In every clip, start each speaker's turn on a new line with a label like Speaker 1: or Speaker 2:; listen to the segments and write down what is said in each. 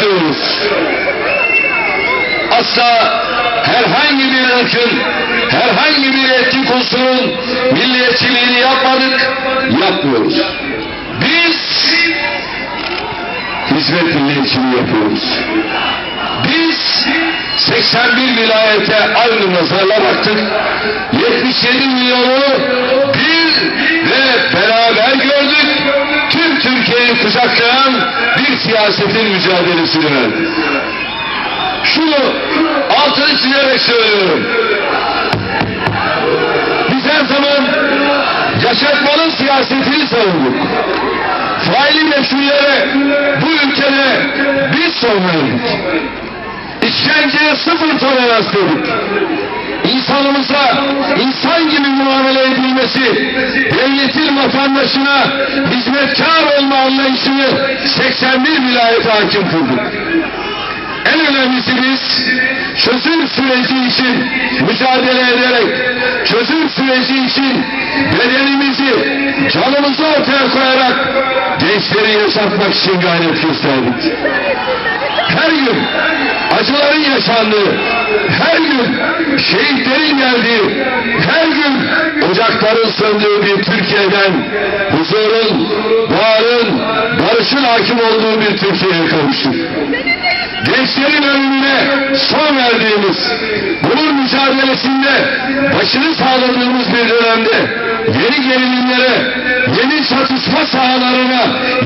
Speaker 1: diyoruz. Asla herhangi bir ırkın, herhangi bir etnik unsurun milliyetçiliğini yapmadık, yapmıyoruz. Biz hizmet milliyetçiliği yapıyoruz. Biz 81 vilayete aynı nazarla baktık. 77 milyonu bir ve beraber gördük. Tüm Türkiye'yi kucaklayan bir siyasetin mücadelesini verdik. Şunu altını çizerek söylüyorum. Biz her zaman yaşatmanın siyasetini savunduk. Faili meşrullere bu ülkede biz verdik. İşkenceye sıfır tolerans dedik. İnsanımıza insan gibi muamele edilmesi, devletin vatandaşına hizmetkar olma anlayışını 81 vilayete hakim kıldık. En önemlisi biz çözüm süreci için mücadele ederek çözüm süreci için bedenimizi, canımızı ortaya koyarak gençleri yaşatmak için gayret gösterdik. Her gün acıların yaşandığı, her gün şehitlerin geldiği, her gün ocakların söndüğü bir Türkiye'den huzurun, bağrın, barışın hakim olduğu bir Türkiye'ye kavuştuk. Gençlerin ölümüne son verdiğimiz, bunun mücadelesinde başını sağladığımız bir dönemde yeni gerilimlere, yeni çatışma sahalarına,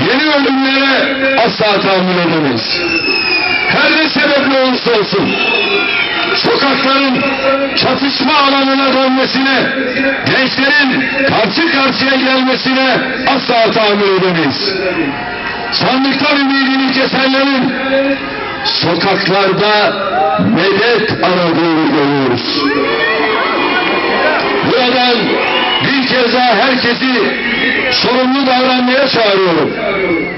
Speaker 1: yeni ölümlere asla tahammül edemeyiz. Her ne sebeple olursa olsun sokakların çatışma alanına dönmesine, gençlerin karşı karşıya gelmesine asla tahammül edemeyiz. Sandıktan ümidini kesenlerin sokaklarda medet aradığını herkesi sorumlu davranmaya çağırıyorum.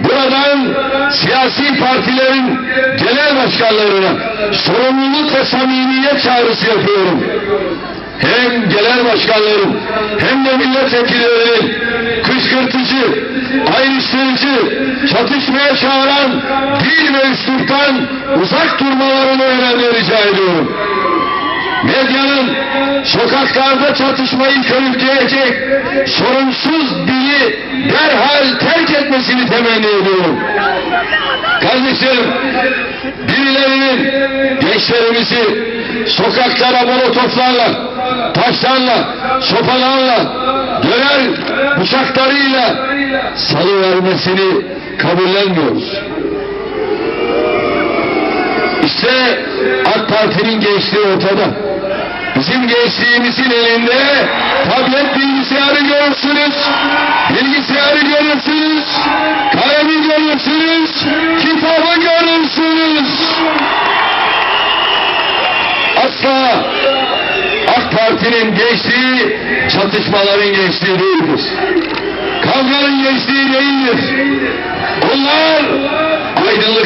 Speaker 1: Buradan siyasi partilerin genel başkanlarına sorumluluk ve samimiyet çağrısı yapıyorum. Hem genel başkanların hem de milletvekillerinin kışkırtıcı, ayrıştırıcı, çatışmaya çağıran dil ve üsluptan uzak durmalarını önemli rica ediyorum. Medyanın sokaklarda çatışmayı körükleyecek sorumsuz dili derhal terk etmesini temenni ediyorum. Kardeşlerim, birilerinin gençlerimizi sokaklara molotoflarla, taşlarla, sopalarla, döner bıçaklarıyla salıvermesini kabullenmiyoruz. İşte AK Parti'nin gençliği ortada. Bizim gençliğimizin elinde tablet bilgisayarı görürsünüz, bilgisayarı görürsünüz, kalemi görürsünüz, kitabı görürsünüz. Asla AK Parti'nin gençliği çatışmaların gençliği değildir. Kavganın gençliği değildir. Onlar aydınlık